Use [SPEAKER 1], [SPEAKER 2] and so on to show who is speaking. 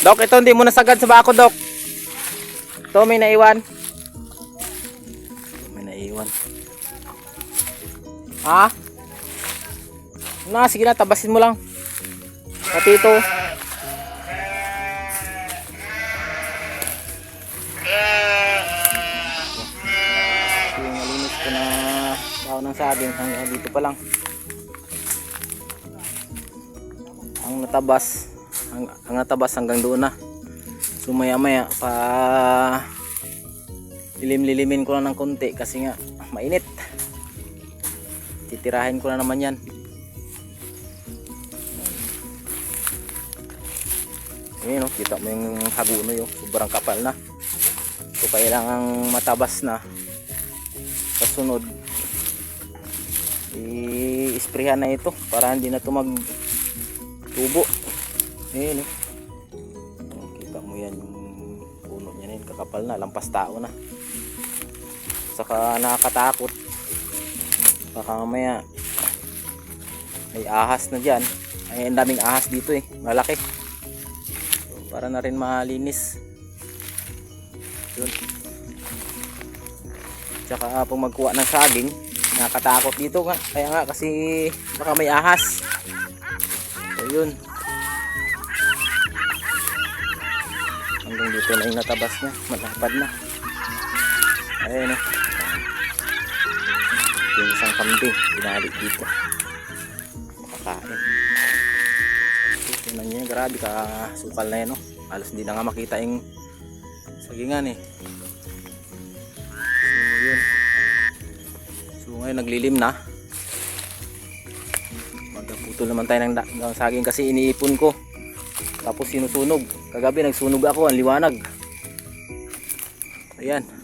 [SPEAKER 1] Dok, ito hindi mo nasagad sa bako, Dok. Ito, may naiwan. May naiwan. Ha? Na, sige na, tabasin mo lang. Pati ito. Yung malinis ko na baho ng saging hanggang dito pa lang. Ang natabas, ang, ang natabas hanggang doon na. So maya maya pa lilim-lilimin ko lang ng konti kasi nga mainit. Titirahin ko na naman yan. Ayun oh, kita mo yung haguno yung sobrang kapal na. So kailangang matabas na. Sa sunod, i-sprayhan na ito para hindi na ito mag tubo. Ayun oh. Oh, Kita mo yan yung puno niya na yun, kakapal na, lampas tao na. Saka nakakatakot. Baka mamaya may ahas na dyan. Ay, daming ahas dito eh, malaki. So, para na rin malinis. Yun. Tsaka pag magkuha ng saging, nakakatakot dito nga. Kaya nga kasi baka may ahas. So yun. Dito na yung natabas niya. Malapad na. Ayun. Ito yung isang kambing. Binalik dito. Makakain. Tingnan niya. Grabe ka sukal na yan oh. Halos hindi na nga makita yung sagingan eh. So yun. So ngayon naglilim na. Magputol naman tayo ng, ng saging kasi iniipon ko. Tapos sinusunog. Kagabi nagsunog ako, ang liwanag. Ayan.